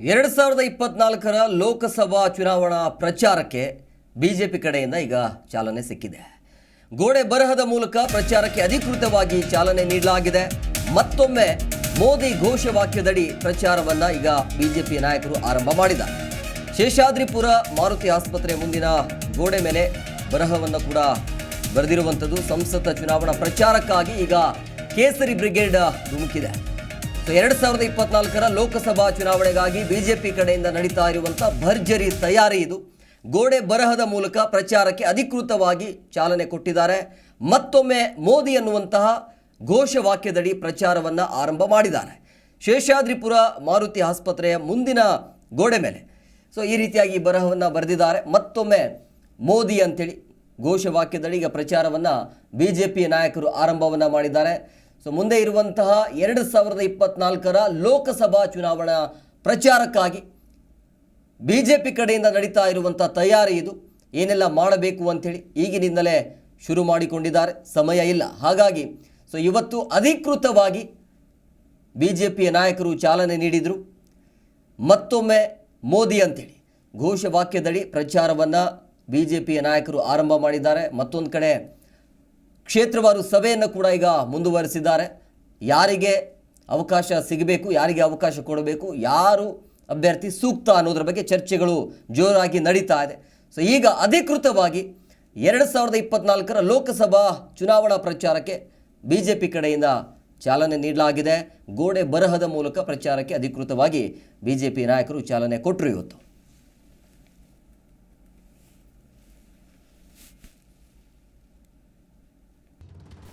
ಎರಡು ಸಾವಿರದ ಇಪ್ಪತ್ನಾಲ್ಕರ ಲೋಕಸಭಾ ಚುನಾವಣಾ ಪ್ರಚಾರಕ್ಕೆ ಬಿಜೆಪಿ ಕಡೆಯಿಂದ ಈಗ ಚಾಲನೆ ಸಿಕ್ಕಿದೆ. ಗೋಡೆ ಬರಹದ ಮೂಲಕ ಪ್ರಚಾರಕ್ಕೆ ಅಧಿಕೃತವಾಗಿ ಚಾಲನೆ ನೀಡಲಾಗಿದೆ. ಮತ್ತೊಮ್ಮೆ ಮೋದಿ ಘೋಷವಾಕ್ಯದಡಿ ಪ್ರಚಾರವನ್ನ ಈಗ ಬಿಜೆಪಿ ನಾಯಕರು ಆರಂಭ ಮಾಡಿದ್ದಾರೆ. ಶೇಷಾದ್ರಿಪುರ ಮಾರುತಿ ಆಸ್ಪತ್ರೆ ಮುಂದಿನ ಗೋಡೆ ಮೇಲೆ ಬರಹವನ್ನು ಕೂಡ ಬರೆದಿರುವಂಥದ್ದು. ಸಂಸತ್ ಚುನಾವಣಾ ಪ್ರಚಾರಕ್ಕಾಗಿ ಈಗ ಕೇಸರಿ ಬ್ರಿಗೇಡ್ ಧುಮುಕಿದೆ. ಎರಡು ಸಾವಿರದ ಇಪ್ಪತ್ನಾಲ್ಕರ ಲೋಕಸಭಾ ಚುನಾವಣೆಗಾಗಿ ಬಿಜೆಪಿ ಕಡೆಯಿಂದ ನಡೀತಾ ಇರುವಂಥ ಭರ್ಜರಿ ತಯಾರಿ ಇದು. ಗೋಡೆ ಬರಹದ ಮೂಲಕ ಪ್ರಚಾರಕ್ಕೆ ಅಧಿಕೃತವಾಗಿ ಚಾಲನೆ ಕೊಟ್ಟಿದ್ದಾರೆ. ಮತ್ತೊಮ್ಮೆ ಮೋದಿ ಅನ್ನುವಂತಹ ಘೋಷವಾಕ್ಯದಡಿ ಪ್ರಚಾರವನ್ನು ಆರಂಭ ಮಾಡಿದ್ದಾರೆ. ಶೇಷಾದ್ರಿಪುರ ಮಾರುತಿ ಆಸ್ಪತ್ರೆಯ ಮುಂದಿನ ಗೋಡೆ ಮೇಲೆ. ಸೊ ಈ ರೀತಿಯಾಗಿ ಬರಹವನ್ನು ಬರೆದಿದ್ದಾರೆ. ಮತ್ತೊಮ್ಮೆ ಮೋದಿ ಅಂತೇಳಿ ಘೋಷವಾಕ್ಯದಡಿ ಈಗ ಪ್ರಚಾರವನ್ನು ಬಿ ಜೆ ನಾಯಕರು ಆರಂಭವನ್ನು ಮಾಡಿದ್ದಾರೆ. ಸೊ ಮುಂದೆ ಇರುವಂತಹ ಎರಡು ಸಾವಿರದ ಇಪ್ಪತ್ನಾಲ್ಕರ ಲೋಕಸಭಾ ಚುನಾವಣಾ ಪ್ರಚಾರಕ್ಕಾಗಿ ಬಿ ಜೆ ಪಿ ಕಡೆಯಿಂದ ನಡೀತಾ ಇರುವಂಥ ತಯಾರಿ ಇದು. ಏನೆಲ್ಲ ಮಾಡಬೇಕು ಅಂಥೇಳಿ ಈಗಿನಿಂದಲೇ ಶುರು ಮಾಡಿಕೊಂಡಿದ್ದಾರೆ. ಸಮಯ ಇಲ್ಲ. ಹಾಗಾಗಿ ಸೊ ಇವತ್ತು ಅಧಿಕೃತವಾಗಿ ಬಿ ಜೆ ಪಿಯ ನಾಯಕರು ಚಾಲನೆ ನೀಡಿದರು. ಮತ್ತೊಮ್ಮೆ ಮೋದಿ ಅಂತೇಳಿ ಘೋಷವಾಕ್ಯದಡಿ ಪ್ರಚಾರವನ್ನು ಬಿ ಜೆ ಪಿಯ ನಾಯಕರು ಆರಂಭ ಮಾಡಿದ್ದಾರೆ. ಮತ್ತೊಂದು ಕಡೆ ಕ್ಷೇತ್ರವಾರು ಸಭೆಯನ್ನು ಕೂಡ ಈಗ ಮುಂದುವರೆಸಿದ್ದಾರೆ. ಯಾರಿಗೆ ಅವಕಾಶ ಸಿಗಬೇಕು, ಯಾರಿಗೆ ಅವಕಾಶ ಕೊಡಬೇಕು, ಯಾರು ಅಭ್ಯರ್ಥಿ ಸೂಕ್ತ ಅನ್ನೋದ್ರ ಬಗ್ಗೆ ಚರ್ಚೆಗಳು ಜೋರಾಗಿ ನಡೀತಾ ಇದೆ. ಸೊ ಈಗ ಅಧಿಕೃತವಾಗಿ ಎರಡು ಸಾವಿರದ ಇಪ್ಪತ್ನಾಲ್ಕರ ಲೋಕಸಭಾ ಚುನಾವಣಾ ಪ್ರಚಾರಕ್ಕೆ ಬಿ ಜೆ ಪಿ ಕಡೆಯಿಂದ ಚಾಲನೆ ನೀಡಲಾಗಿದೆ. ಗೋಡೆ ಬರಹದ ಮೂಲಕ ಪ್ರಚಾರಕ್ಕೆ ಅಧಿಕೃತವಾಗಿ ಬಿ ಜೆ ಪಿ ನಾಯಕರು ಚಾಲನೆ ಕೊಟ್ಟರು ಇವತ್ತು.